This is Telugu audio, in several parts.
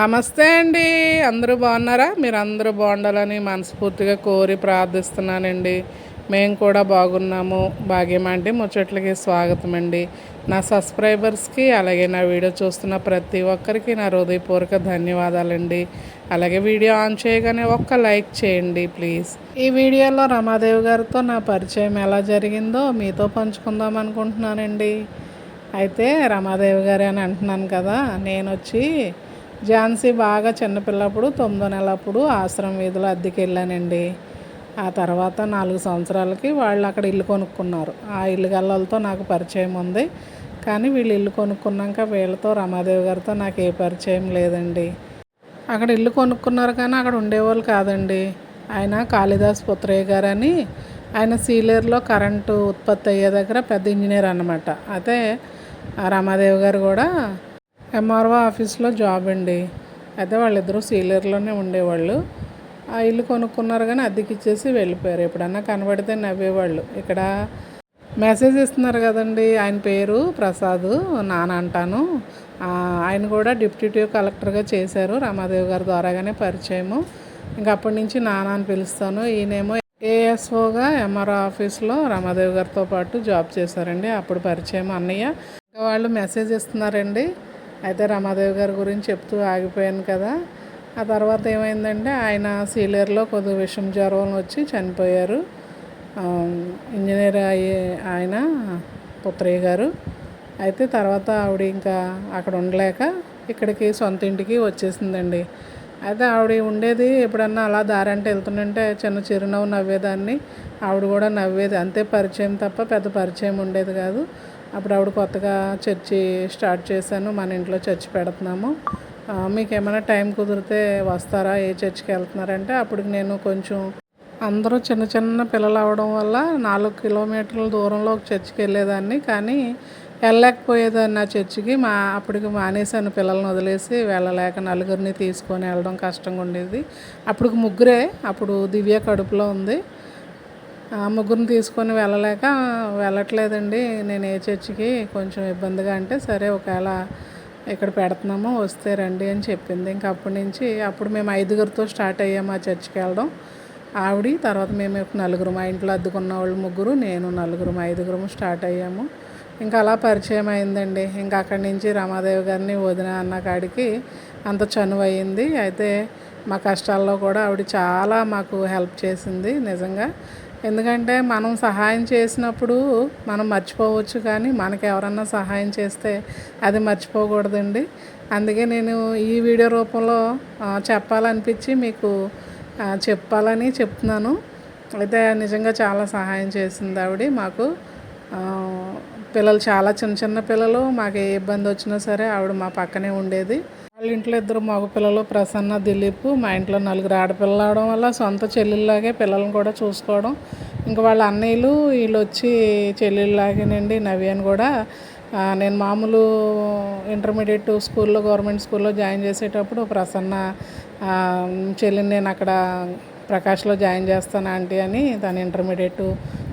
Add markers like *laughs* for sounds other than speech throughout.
నమస్తే అండి. అందరూ బాగున్నారా? మీరు అందరూ బాగుండాలని మనస్ఫూర్తిగా కోరి ప్రార్థిస్తున్నానండి. మేము కూడా బాగున్నాము. భాగ్యం అంటే ముచ్చట్లకి స్వాగతం అండి. నా సబ్స్క్రైబర్స్కి అలాగే నా వీడియో చూస్తున్న ప్రతి ఒక్కరికి నా హృదయపూర్వక ధన్యవాదాలండి. అలాగే వీడియో ఆన్ చేయగానే ఒక్క లైక్ చేయండి ప్లీజ్. ఈ వీడియోలో రమాదేవి గారితో నా పరిచయం ఎలా జరిగిందో మీతో పంచుకుందాం అనుకుంటున్నానండి. అయితే రమాదేవి గారు అని అంటున్నాను కదా. నేను వచ్చి ఝాన్సీ బాగా చిన్నపిల్లప్పుడు తొమ్మిదో నెలప్పుడు ఆశ్రమం వీధిలో అద్దెకి వెళ్ళానండి ఆ తర్వాత నాలుగు సంవత్సరాలకి వాళ్ళు అక్కడ ఇల్లు కొనుక్కున్నారు. ఆ ఇల్లు గల్లలతో నాకు పరిచయం ఉంది. కానీ వీళ్ళు ఇల్లు కొనుక్కున్నాక వీళ్ళతో రమాదేవి గారితో నాకు ఏ పరిచయం లేదండి. అక్కడ ఇల్లు కొనుక్కున్నారు కానీ అక్కడ ఉండేవాళ్ళు కాదండి. ఆయన కాళిదాస్ పుత్రయ్య గారు అని ఆయన సీలేరులో కరెంటు ఉత్పత్తి అయ్యే దగ్గర పెద్ద ఇంజనీర్ అనమాట అయితే ఆ రమాదేవి గారు కూడా ఎంఆర్ఓ ఆఫీస్లో జాబ్ అండి. అయితే వాళ్ళిద్దరూ సీలియర్లోనే ఉండేవాళ్ళు. ఆ ఇల్లు కొనుక్కున్నారు కానీ అద్దెకి ఇచ్చేసి వెళ్ళిపోయారు. ఎప్పుడన్నా కనబడితే నవ్వేవాళ్ళు. ఇక్కడ మెసేజ్ ఇస్తున్నారు కదండి ఆయన పేరు ప్రసాద్ నాన్న అంటాను. ఆయన కూడా డిప్యూటీ కలెక్టర్గా చేశారు. రమాదేవి గారి ద్వారాగానే పరిచయము. ఇంకా అప్పటి నుంచి నాన్న అని పిలుస్తాను. ఈయనేమో ఏఎస్ఓగా ఎంఆర్ఓ ఆఫీస్లో రమాదేవి గారితో పాటు జాబ్ చేశారండి. అప్పుడు పరిచయం అన్నయ్య. వాళ్ళు మెసేజ్ ఇస్తున్నారండి. అయితే రమాదేవి గారి గురించి చెప్తూ ఆగిపోయాను కదా. ఆ తర్వాత ఏమైందంటే ఆయన సీలియర్లో కొద్దిగా విషం జ్వరం వచ్చి చనిపోయారు. ఇంజనీర్ అయ్యే ఆయన పుత్రయ్య గారు. అయితే తర్వాత ఆవిడ ఇంకా అక్కడ ఉండలేక ఇక్కడికి సొంత ఇంటికి వచ్చేసిందండి. అయితే ఆవిడ ఉండేది ఎప్పుడన్నా అలా దారి అంటే వెళ్తుంటే చిన్న చిరునవ్వు నవ్వేదాన్ని. ఆవిడ కూడా నవ్వేది అంతే పరిచయం తప్ప పెద్ద పరిచయం ఉండేది కాదు. అప్పుడు ఆవిడ కొత్తగా చర్చి స్టార్ట్ చేశాను. మన ఇంట్లో చర్చి పెడుతున్నాము. మీకు ఏమైనా టైం కుదిరితే వస్తారా? ఏ చర్చికి వెళ్తున్నారంటే అప్పటికి నేను కొంచెం అందరూ చిన్న చిన్న పిల్లలు అవడం వల్ల నాలుగు కిలోమీటర్ల దూరంలో ఒక చర్చికి వెళ్ళేదాన్ని. కానీ వెళ్ళలేకపోయేదాన్ని ఆ చర్చికి. మా అప్పటికి మానేశాను పిల్లల్ని వదిలేసి వెళ్ళలేక నలుగురిని తీసుకొని వెళ్ళడం కష్టంగా ఉండేది. అప్పటికి ముగ్గురే అప్పుడు దివ్య కడుపులో ఉంది. ముగ్గురిని తీసుకొని వెళ్ళలేక వెళ్ళట్లేదండి. నేను ఏ చర్చికి కొంచెం ఇబ్బందిగా అంటే సరే ఒకవేళ ఇక్కడ పెడుతున్నాము వస్తే రండి అని చెప్పింది. ఇంకా అప్పటి నుంచి అప్పుడు మేము ఐదుగురితో స్టార్ట్ అయ్యాము ఆ చర్చికి వెళ్ళడం. ఆవిడ తర్వాత మేము నలుగురు మా ఇంట్లో అద్దుకున్న వాళ్ళు ముగ్గురు నేను నలుగురు ఐదుగురు స్టార్ట్ అయ్యాము. ఇంకా అలా పరిచయం అయిందండి. ఇంకా అక్కడి నుంచి రమాదేవి గారిని వదిన అన్న కాడికి అంత చనువు అయింది. అయితే మా కష్టాల్లో కూడా ఆవిడ చాలా మాకు హెల్ప్ చేసింది నిజంగా. ఎందుకంటే మనం సహాయం చేసినప్పుడు మనం మర్చిపోవచ్చు కానీ మనకి ఎవరన్నా సహాయం చేస్తే అది మర్చిపోకూడదండి. అందుకే నేను ఈ వీడియో రూపంలో చెప్పాలనిపించి మీకు చెప్పాలని చెప్తున్నాను. అయితే నిజంగా చాలా సహాయం చేసింది ఆవిడ మాకు. పిల్లలు చాలా చిన్న చిన్న పిల్లలు మాకు ఏ ఇబ్బంది వచ్చినా సరే ఆవిడ మా పక్కనే ఉండేది. వాళ్ళ ఇంట్లో ఇద్దరు మగ పిల్లలు ప్రసన్న దిలీప్ మా ఇంట్లో నలుగురు ఆడపిల్లలు అవడం వల్ల సొంత చెల్లెల్లాగే పిల్లల్ని కూడా చూసుకోవడం. ఇంకా వాళ్ళ అన్నయ్యలు వీళ్ళు వచ్చి చెల్లెళ్ళలాగేనండి నవ్యాను కూడా నేను మామూలు ఇంటర్మీడియట్ స్కూల్లో గవర్నమెంట్ స్కూల్లో జాయిన్ చేసేటప్పుడు ప్రసన్న చెల్లిని నేను అక్కడ ప్రకాష్లో జాయిన్ చేస్తాను ఆంటీ అని తను intermediate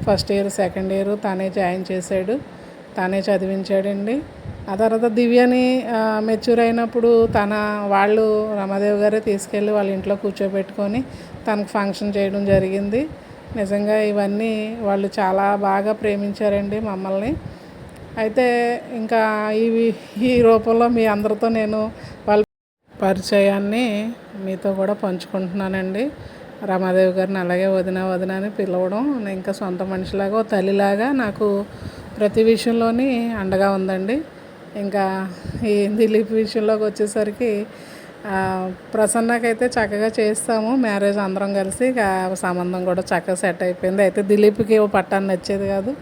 first year second year తానే జాయిన్ చేశాడు. తానే చదివించాడండి. ఆ తర్వాత దివ్యని మెచ్యూర్ అయినప్పుడు తన వాళ్ళు రమాదేవి గారే తీసుకెళ్ళి వాళ్ళ ఇంట్లో కూర్చోబెట్టుకొని తనకు ఫంక్షన్ చేయడం జరిగింది. నిజంగా ఇవన్నీ వాళ్ళు చాలా బాగా ప్రేమించారండి మమ్మల్ని. అయితే ఇంకా ఇవి ఈ రూపంలో మీ అందరితో నేను వాళ్ళ పరిచయాన్ని మీతో కూడా పంచుకుంటున్నానండి. రమాదేవి గారిని అలాగే వదిన వదిన అని పిలవడం ఇంకా సొంత మనిషిలాగా తల్లిలాగా నాకు ప్రతి విషయంలోని అండగా ఉందండి. ఇంకా ఈ దిలీప్ విషయంలోకి వచ్చేసరికి ప్రసన్నకైతే చక్కగా చేస్తాము. మ్యారేజ్ అందరం కలిసి సంబంధం కూడా చక్కగా సెట్ అయిపోయింది. అయితే దిలీప్కి ఓ పట్టాన్ని నచ్చేది కాదు.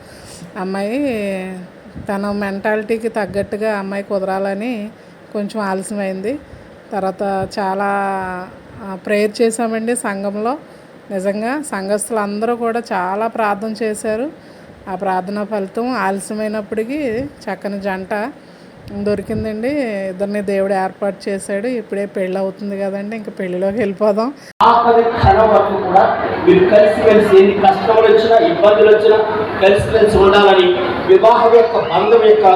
అమ్మాయి తన మెంటాలిటీకి తగ్గట్టుగా అమ్మాయి కుదరాలని కొంచెం ఆలస్యమైంది. తర్వాత చాలా ప్రేయర్ చేశామండి సంఘంలో. నిజంగా సంఘస్థులు అందరూ కూడా చాలా ప్రార్థన చేశారు. ఆ ప్రార్థన ఫలితం ఆలస్యమైనప్పటికీ చక్కని జంట. దొరికిందండి. ఇద్దరిని దేవుడు ఏర్పాటు చేశాడు. ఇప్పుడే పెళ్ళి అవుతుంది కదండి. ఇంకా పెళ్ళిలోకి వెళ్ళిపోదాం. ఆఖరి క్షణం వరకు కూడా మీరు కలిసి కలిసి ఎన్ని కష్టములు వచ్చినా ఇబ్బందులు వచ్చినా కలిసి కలిసి ఉండాలని వివాహం యొక్క బంధం యొక్క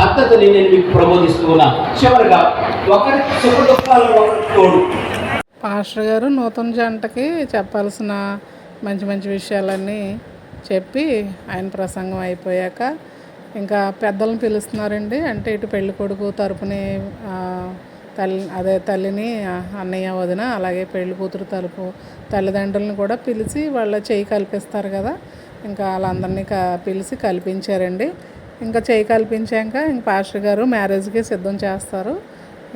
పద్ధతిని నేను మీకు ప్రబోధిస్తూ ఉన్నా. చివరిగా ఒకరి సుఖ తోడు. పాస్టర్ గారు నూతన జంటకి చెప్పాల్సిన మంచి మంచి విషయాలన్నీ చెప్పి ఆయన ప్రసంగం అయిపోయాక ఇంకా పెద్దలను పిలుస్తున్నారండి. అంటే ఇటు పెళ్ళి కొడుకు తరపుని తల్లి అదే తల్లిని అన్నయ్య వదిన అలాగే పెళ్ళి కూతురు తలుపు తల్లిదండ్రులను కూడా పిలిచి వాళ్ళ చేయి కల్పిస్తారు కదా. ఇంకా వాళ్ళందరినీ క పిలిచి కల్పించారండి. ఇంకా చేయి కల్పించాక ఇంక పాస్టర్ గారు మ్యారేజ్కి సిద్ధం చేస్తారు.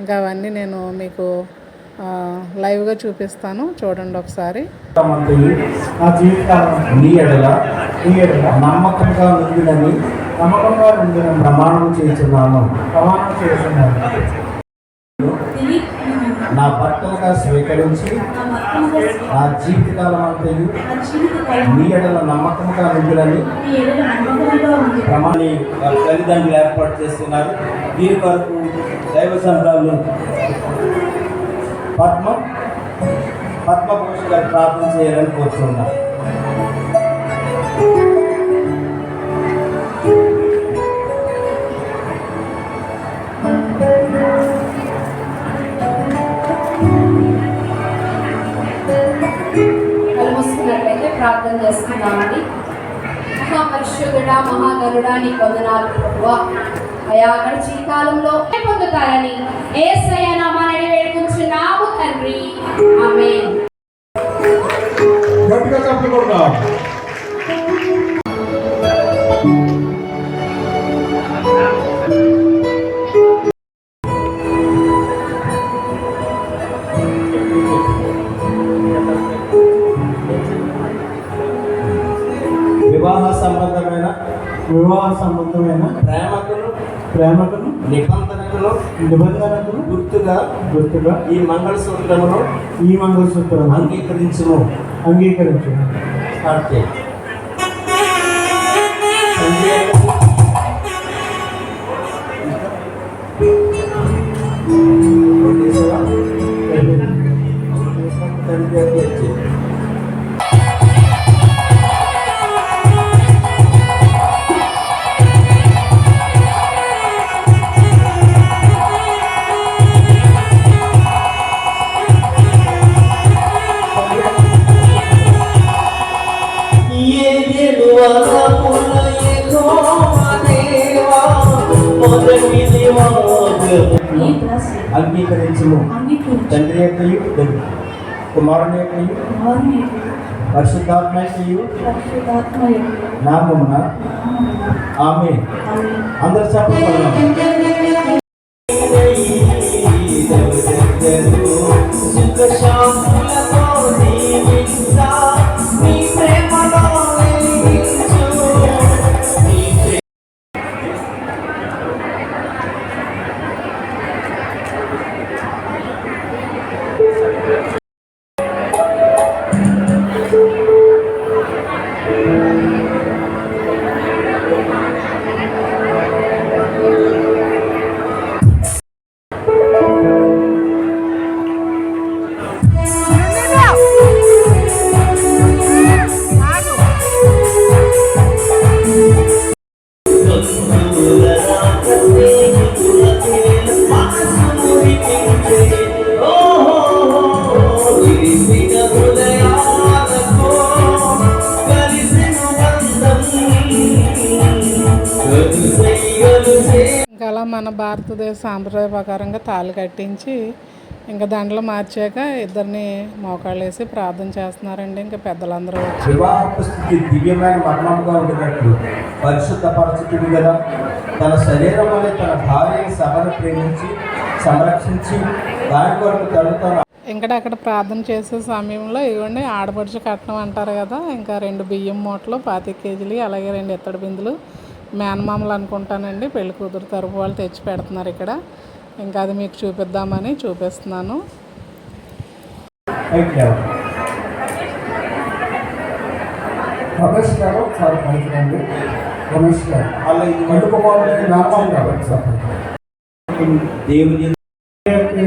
ఇంకా అవన్నీ నేను మీకు లైవ్గా చూపిస్తాను. చూడండి ఒకసారి. నా నీ ఎడల నీ ఎడల నమ్మకంగా ఉందని నమ్మకంగా ఉందని ప్రమాణం చేస్తున్నాను. ప్రమాణం చేస్తున్నాను. నా భర్తలుగా స్వీకరించి నా జీవితకాలం అంతయు నీ ఎడల నమ్మకంగా ఉందని ప్రమాణి వారి తల్లిదండ్రులు ఏర్పాటు చేస్తున్నారు. దీని కొరకు దైవ సంఘాలు పద్మ పద్మభూషణ్ గారు ప్రార్థన చేయాలని కోరుతున్నాను ప్రార్థన చేస్తున్నామండి. మహాపరిశుద్ధుడా మహాగరుడా నీ వందనాలు ప్రభువా. అయా గడిచిన కాలంలో పొందుతారని ఏ నామాన్ని వేడుకుంటున్నాము తండ్రి. ఆమేన్. గట్టిగా గుర్తుగా గుర్తుగా ఈ మంగళసూత్రమును ఈ మంగళసూత్రం అంగీకరించుము. అంగీకరించు స్టార్ట్ చేయి. అంగీకరించుము తండ్రి యొక్క కుమారుని యొక్క పరిశుద్ధాత్మ నామమున ఆమె అందరు చెప్పగలం భారతదేశ సాంప్రదాయ ప్రకారంగా తాళి కట్టించి ఇంకా దండలు మార్చాక ఇద్దరిని మోకాళ్ళు వేసి ప్రార్థన చేస్తున్నారండి ఇంకా పెద్దలందరూ వచ్చి. వివాహపు స్థితి దివ్యమైన మర్మంగా ఉండేటట్లు పరిశుద్ధ పరిస్థితుడు కదా. తన శరీరం వల్ల తన భార్యని సభను ప్రేమించి సంరక్షించి దాని కొరకు తను తన ఇంకా అక్కడ ప్రార్థన చేసే సమయంలో ఇవ్వండి ఆడపడుచు కట్నం అంటారు కదా ఇంకా రెండు బియ్యం మూటలు పాతి కేజీలు అలాగే రెండు ఇత్తడి బిందులు మేనమామలు అనుకుంటానండి. పెళ్ళి కూతురు తరపు వాళ్ళు తెచ్చి పెడుతున్నారు ఇక్కడ. ఇంకా అది మీకు చూపిద్దామని చూపిస్తున్నాను. పైకి లేవాలి. రమేష్ గారు ఒకసారి పైకి రండి రమేష్ గారు. అలా ఇది వండుకోవాలని నామం కాబట్టి సార్. దేవుని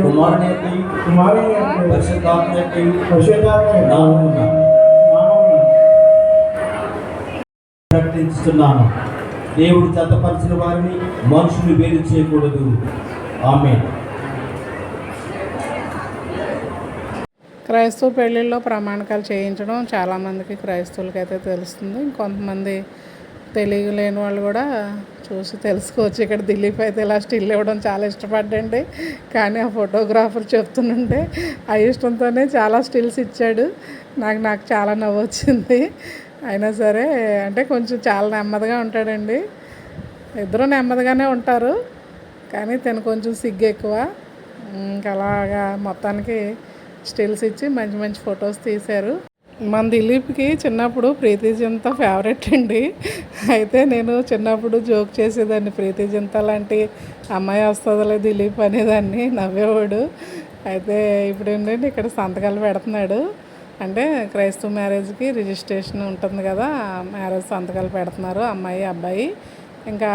కుమారుని యొక్క కుమారి పరిశుద్ధాత్మ యొక్క పరిశుద్ధాత్మ నామమున ప్రకటిస్తున్నాను దేవుడు జతపరిచిన వారిని మనుషులు వేరు చేయకూడదు. ఆమె క్రైస్తవ పెళ్ళిళ్ళలో ప్రమాణకాలు చేయించడం చాలామందికి క్రైస్తవులకి అయితే తెలుస్తుంది. ఇంకొంతమంది తెలియలేని వాళ్ళు కూడా చూసి తెలుసుకోవచ్చు. ఇక్కడ దిలీప్ అయితే ఇలా స్టిల్ ఇవ్వడం చాలా ఇష్టపడ్డండి కానీ ఆ ఫోటోగ్రాఫర్ చెప్తుంటే ఆ ఇష్టంతోనే చాలా స్టిల్స్ ఇచ్చాడు. నాకు నాకు చాలా నవ్వు వచ్చింది అయినా సరే అంటే కొంచెం చాలా నెమ్మదిగా ఉంటాడండి. ఇద్దరు నెమ్మదిగానే ఉంటారు. కానీ తను కొంచెం సిగ్గు ఎక్కువ. ఇంకా అలాగా మొత్తానికి స్టిల్స్ ఇచ్చి మంచి మంచి ఫొటోస్ తీశారు. మన దిలీప్కి చిన్నప్పుడు ప్రీతి జింత ఫేవరెట్ అండి. అయితే నేను చిన్నప్పుడు జోక్ చేసేదాన్ని ప్రీతి జింత లాంటి అమ్మాయి వస్తుందిలే దిలీప్ అనేదాన్ని నవ్వేవాడు. అయితే ఇప్పుడు ఏంటంటే ఇక్కడ సంతకాలు పెడుతున్నాడు. అంటే క్రైస్తవ మ్యారేజ్కి రిజిస్ట్రేషన్ ఉంటుంది కదా మ్యారేజ్ సంతకాలు పెడుతున్నారు అమ్మాయి అబ్బాయి. ఇంకా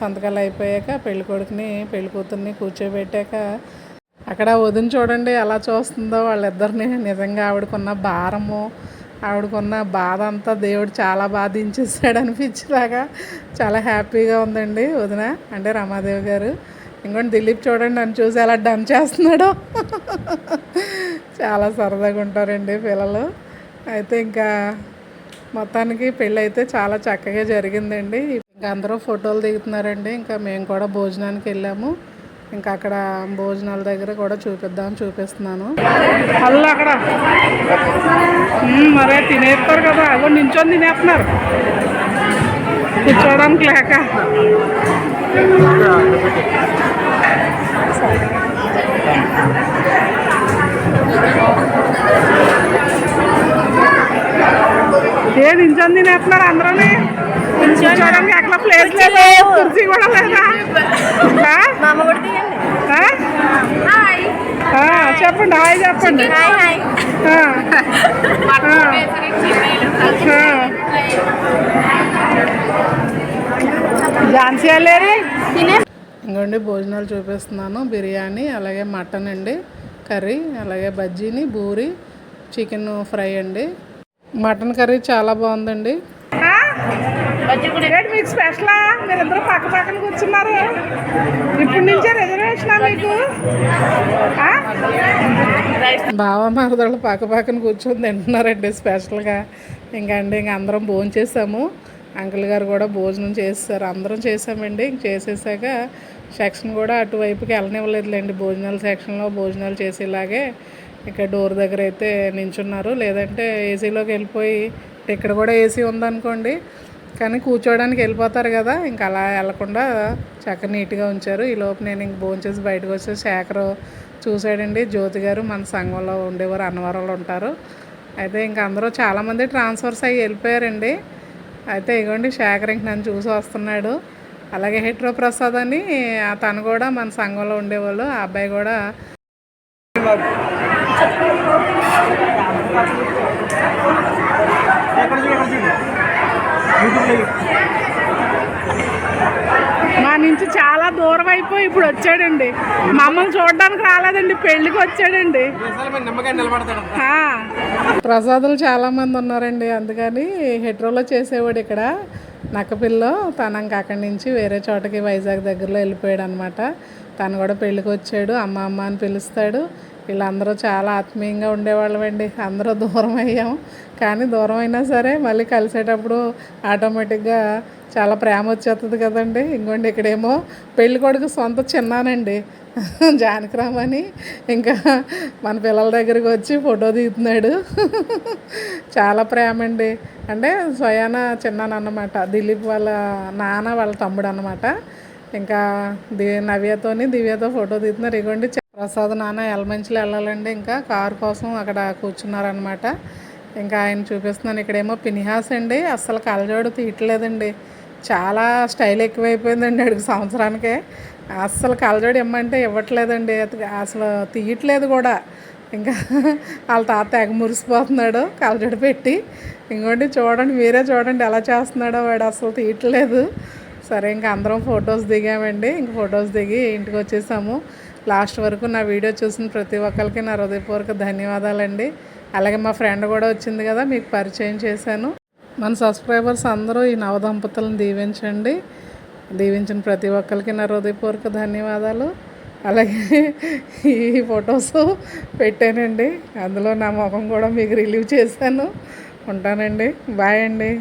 సంతకాలు అయిపోయాక పెళ్ళి కొడుకుని పెళ్ళి కూతుర్ని కూర్చోబెట్టాక అక్కడ వదిన చూడండి ఎలా చూస్తుందో వాళ్ళిద్దరిని. నిజంగా ఆవిడకున్న భారము ఆవిడకున్న బాధ అంతా దేవుడు చాలా బాధించేసాడు అనిపించేలాగా. చాలా హ్యాపీగా ఉందండి వదిన. అంటే రమాదేవి గారు. ఇంకోటి దిలీప్ చూడండి నన్ను చూసి ఎలా డన్ చేస్తున్నాడో. చాలా సరదాగా ఉంటారండి పిల్లలు. అయితే ఇంకా మొత్తానికి పెళ్ళి అయితే చాలా చక్కగా జరిగిందండి. ఇంకా అందరూ ఫోటోలు దిగుతున్నారండి. ఇంకా మేము కూడా భోజనానికి వెళ్ళాము. ఇంకా అక్కడ భోజనాల దగ్గర కూడా చూపిద్దాం చూపిస్తున్నాను. మళ్ళీ అక్కడ. మరే తినేస్తారు కదా. అగో నించొని తినేస్తున్నారు. కూర్చోవడానికి లేక. ఏ నించొని తినేస్తున్నారు అందరూని? కూర్చోడానికి అట్లా ప్లేస్ లేదా? కుర్చీ కూడా లేదా? చెప్పండి. హాయ్ చెప్పండి. ఝాన్సీ వెళ్ళేది ఇంకోండి భోజనాలు చూపిస్తున్నాను. బిర్యానీ అలాగే మటన్ అండి కర్రీ అలాగే బజ్జీని బూరి చికెన్ ఫ్రై అండి. మటన్ కర్రీ చాలా బాగుందండి. మీకు స్పెషలా? మీరిద్దరు పక్క పక్కన కూర్చున్నారు. ఇప్పటి నుంచే రిజర్వేషనా మీకు? బావ మరదళ్ళు పక్క పక్కన కూర్చొని తింటున్నారండి స్పెషల్గా. ఇంకా అండి ఇంక అందరం భోజనం చేసాము. అంకుల్ గారు కూడా భోజనం చేస్తారు. అందరం చేసామండి. ఇంక చేసేసాక సెక్షన్ కూడా అటువైపుకి వెళ్ళనివ్వలేదులేండి. భోజనాల సెక్షన్లో భోజనాలు చేసేలాగే ఇక్కడ డోర్ దగ్గర అయితే నించున్నారు. లేదంటే ఏసీలోకి వెళ్ళిపోయి ఇక్కడ కూడా ఏసీ ఉందనుకోండి. కానీ కూర్చోవడానికి వెళ్ళిపోతారు కదా. ఇంకా అలా వెళ్ళకుండా చక్క నీట్గా ఉంచారు. ఈ లోపు నేను ఇంక భోంచేసి బయటకు వచ్చే శేఖరు చూశాడండి. జ్యోతి గారు మన సంఘంలో ఉండేవారు అన్నవరంలో ఉంటారు. అయితే ఇంక అందరూ చాలామంది ట్రాన్స్ఫర్స్ అయ్యి వెళ్ళిపోయారండి. అయితే ఇగోండి శేఖర్ ఇంక నన్ను చూసి వస్తున్నాడు. అలాగే హెట్రో ప్రసాద్ అని తను కూడా మన సంఘంలో ఉండేవాళ్ళు. ఆ అబ్బాయి కూడా మా నుంచి చాలా దూరం అయిపోయి ఇప్పుడు వచ్చాడండి. మమ్మల్ని చూడడానికి రాలేదండి పెళ్ళికి వచ్చాడండి. ప్రసాదులు చాలా మంది ఉన్నారండి అందుకని హెట్రోలో చేసేవాడు ఇక్కడ. నక్కపిల్లో తనంక అక్కడి నుంచి వేరే చోటకి వైజాగ్ దగ్గరలో వెళ్ళిపోయాడు అనమాట తను కూడా పెళ్ళికి వచ్చాడు అమ్మ అమ్మ అని పిలుస్తాడు. వీళ్ళందరూ చాలా ఆత్మీయంగా ఉండేవాళ్ళమండి. అందరూ దూరం అయ్యాం కానీ దూరం అయినా సరే మళ్ళీ కలిసేటప్పుడు ఆటోమేటిక్గా చాలా ప్రేమ వచ్చేస్తుంది కదండి. ఇంకోండి ఇక్కడేమో పెళ్ళి కొడుకు సొంత చిన్నానండి. *laughs* జానకరామని అని ఇంకా మన పిల్లల దగ్గరికి వచ్చి ఫోటో దిగుతున్నాడు. *laughs* చాలా ప్రేమ అండి అంటే స్వయాన చిన్నాన్న అన్నమాట దిలీప్ వాళ్ళ నాన్న వాళ్ళ తమ్ముడు అనమాట ఇంకా ది నవ్యతోని దివ్యతో ఫోటో దిగుతున్నారు. ఇగోండి ప్రసాద్ నాన్న ఎలమంచిలో వెళ్ళాలండి ఇంకా. కారు కోసం అక్కడ కూర్చున్నారనమాట ఇంకా ఆయన చూపిస్తున్నాను. ఇక్కడేమో పినిహాస్ అండి. అస్సలు కళ్ళజోడు తీయట్లేదండి. చాలా స్టైల్ ఎక్కువైపోయిందండి అడుగు సంవత్సరానికే. అస్సలు కళ్ళజోడు ఇమ్మంటే ఇవ్వట్లేదండి. అసలు తీయట్లేదు కూడా. ఇంకా వాళ్ళ తాత తెగ మురిసిపోతున్నాడు కళ్ళజోడు పెట్టి. ఇంకోటి చూడండి మీరే చూడండి ఎలా చేస్తున్నాడో వాడు అసలు తీయట్లేదు. సరే ఇంకా అందరం ఫొటోస్ దిగామండి. ఇంక ఫొటోస్ దిగి ఇంటికి వచ్చేసాము. లాస్ట్ వరకు నా వీడియో చూసిన ప్రతి ఒక్కరికి నా హృదయపూర్వక ధన్యవాదాలండి. అలాగే మా ఫ్రెండ్ కూడా వచ్చింది కదా మీకు పరిచయం చేశాను. మన సబ్స్క్రైబర్స్ అందరూ ఈ నవదంపతులను దీవించండి. దీవించిన ప్రతి ఒక్కరికి నా హృదయపూర్వక ధన్యవాదాలు. అలాగే ఈ ఫొటోస్ పెట్టానండి. అందులో నా ముఖం కూడా మీకు రిలీవ్ చేశాను. ఉంటానండి. బాయ్ అండి.